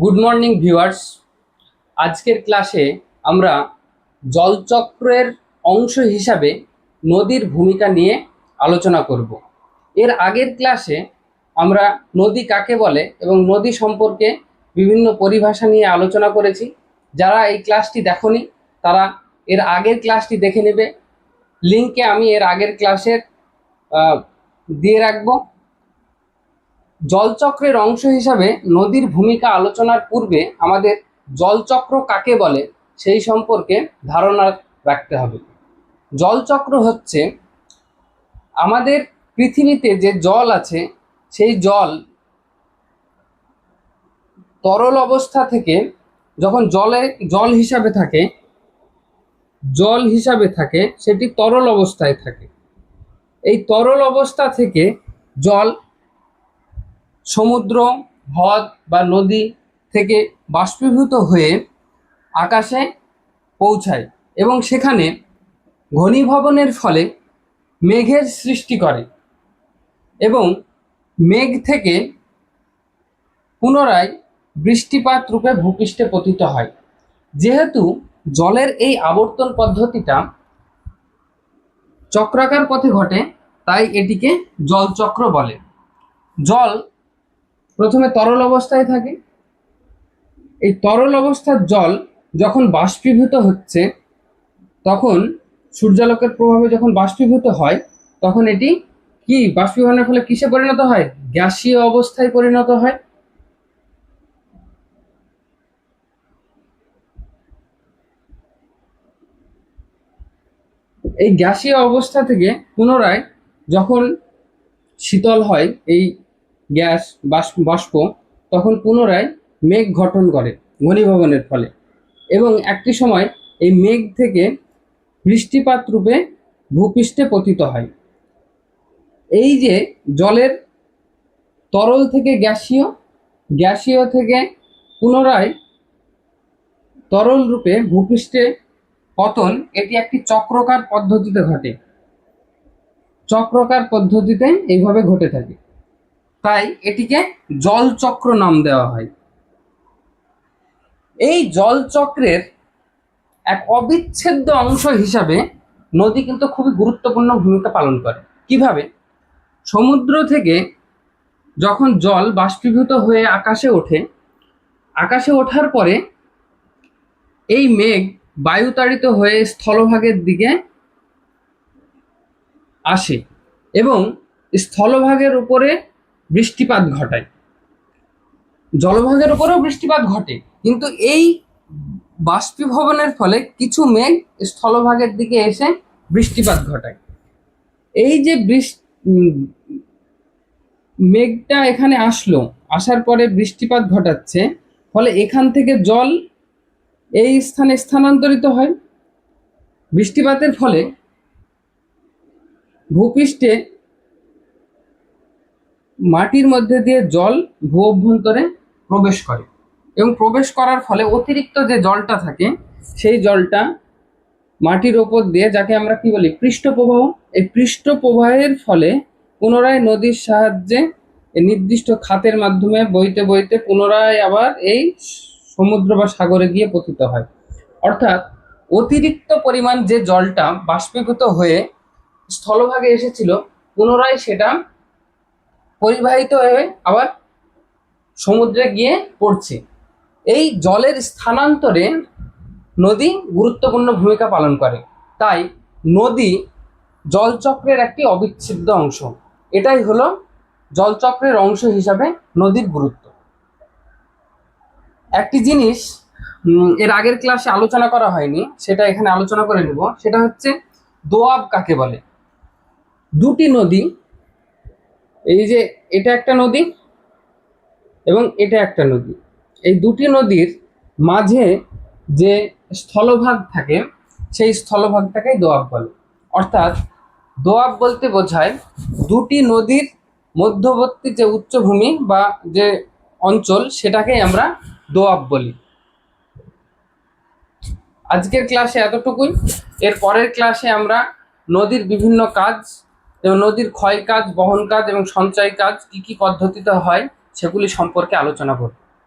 Good morning viewers আজকের ক্লাসে আমরা জলচক্রের অংশ হিসাবে নদীর ভূমিকা নিয়ে আলোচনা করব। এর আগের ক্লাসে আমরা নদী কাকে বলে এবং নদী সম্পর্কে বিভিন্ন পরিভাষা নিয়ে আলোচনা করেছি। যারা এই ক্লাসটি দেখনি, তারা এর আগের ক্লাসটি দেখে নেবে। লিঙ্কে আমি এর আগের ক্লাসের দিয়ে রাখব। জলচক্রের অংশ হিসাবে নদীর ভূমিকা আলোচনার পূর্বে আমাদের জলচক্র কাকে বলে সেই সম্পর্কে ধারণা রাখতে হবে। জলচক্র হচ্ছে আমাদের পৃথিবীতে যে জল আছে, সেই জল তরল অবস্থা থেকে যখন জলে, জল হিসাবে থাকে, জল হিসাবে থাকে, সেটি তরল অবস্থায় থাকে। এই তরল অবস্থা থেকে জল সমুদ্র, হ্রদ বা নদী থেকে বাষ্পীভূত হয়ে আকাশে পৌঁছায় এবং সেখানে ঘনীভবনের ফলে মেঘের সৃষ্টি করে এবং মেঘ থেকে পুনরায় বৃষ্টিপাত রূপে ভূপৃষ্ঠে পতিত হয়। যেহেতু জলের এই আবর্তন পদ্ধতিটা চক্রাকার পথে ঘটে, তাই এটিকে জলচক্র বলে। জল প্রথমে তরল অবস্থায় থাকে। এই তরল অবস্থার জল যখন বাষ্পীভূত হচ্ছে, তখন সূর্যালোকের প্রভাবে যখন বাষ্পীভূত হয়, তখন এটি কি? বাষ্পীভবনের ফলে কিসে পরিণত হয়? গ্যাসীয় অবস্থায় পরিণত হয়। এই গ্যাসীয় অবস্থা থেকে পুনরায় যখন শীতল হয়, এই গ্যাস, বাষ্প তখন পুনরায় মেঘ গঠন করে ঘনীভবনের ফলে। এবং একটি সময় এই মেঘ থেকে বৃষ্টিপাত রূপে ভূপৃষ্ঠে পতিত হয়। এই যে জলের তরল থেকে গ্যাসীয় গ্যাসীয় থেকে পুনরায় তরল রূপে ভূপৃষ্ঠে পতন, এটি একটি চক্রকার পদ্ধতিতে ঘটে। চক্রকার পদ্ধতিতে এইভাবে ঘটে থাকে। তাই এটিকে জলচক্র নাম দেওয়া হয়। এই জলচক্রের এক অবিচ্ছেদ্য অংশ হিসাবে নদী কিন্তু খুবই গুরুত্বপূর্ণ ভূমিকা পালন করে। কীভাবে? সমুদ্র থেকে যখন জল বাষ্পীভূত হয়ে আকাশে ওঠে, আকাশে ওঠার পরে এই মেঘ বায়ুতাড়িত হয়ে স্থলভাগের দিকে আসে এবং স্থলভাগের উপরে বৃষ্টিপাত ঘটায়। জলভাগের উপরেও বৃষ্টিপাত ঘটে, কিন্তু এই বাষ্পীভবনের ফলে কিছু মেঘ স্থলভাগের দিকে এসে বৃষ্টিপাত ঘটায়। এই যে বৃষ্টি মেঘটা এখানে আসলো, আসার পরে বৃষ্টিপাত ঘটাচ্ছে, ফলে এখান থেকে জল এই স্থানে স্থানান্তরিত হয়। বৃষ্টিপাতের ফলে ভূপৃষ্ঠে মাটির মধ্যে দিয়ে জল ভূ অভ্যন্তরে প্রবেশ করে এবং প্রবেশ করার ফলে অতিরিক্ত যে জলটা থাকে, সেই জলটা মাটির ওপর দিয়ে যাকে আমরা কি বলি, পৃষ্ঠপ্রবাহ, এই পৃষ্ঠপ্রবাহের ফলে পুনরায় নদীর সাহায্যে নির্দিষ্ট খাতের মাধ্যমে বইতে বইতে পুনরায় আবার এই সমুদ্র বা সাগরে গিয়ে পতিত হয়। অর্থাৎ অতিরিক্ত পরিমাণ যে জলটা বাষ্পীভূত হয়ে স্থলভাগে এসেছিল, পুনরায় সেটা পরিবাহিত হয়ে আবার সমুদ্রে গিয়ে পড়ছে। এই জলের স্থানান্তরে নদী গুরুত্বপূর্ণ ভূমিকা পালন করে। তাই নদী জলচক্রের একটি অবিচ্ছেদ্য অংশ। এটাই হলো জলচক্রের অংশ হিসাবে নদীর গুরুত্ব। একটি জিনিস এর আগের ক্লাসে আলোচনা করা হয়নি, সেটা এখানে আলোচনা করে নেব। সেটা হচ্ছে দোয়াব কাকে বলে? দুটি নদী এই যে এটা একটা নদী এবং এটা একটা নদী। এই দুটি নদীর মাঝে যে স্থলভাগ থাকে, সেই স্থলভাগটাকেই দোয়াব বলে। অর্থাৎ দোয়াব বলতে বোঝায় দুটি নদীর মধ্যবর্তী যে উচ্চভূমি বা যে অঞ্চল, সেটাকেই আমরা দোয়াব বলি। আজকের ক্লাসে এতটুকুই। এর পরের ক্লাসে আমরা নদীর বিভিন্ন কাজ যেমন নদীর ক্ষয় কাজ বহন কাজ এবং সঞ্চয় কাজ কি কি পদ্ধতিতে হয় সেগুলি সম্পর্কে আলোচনা করব।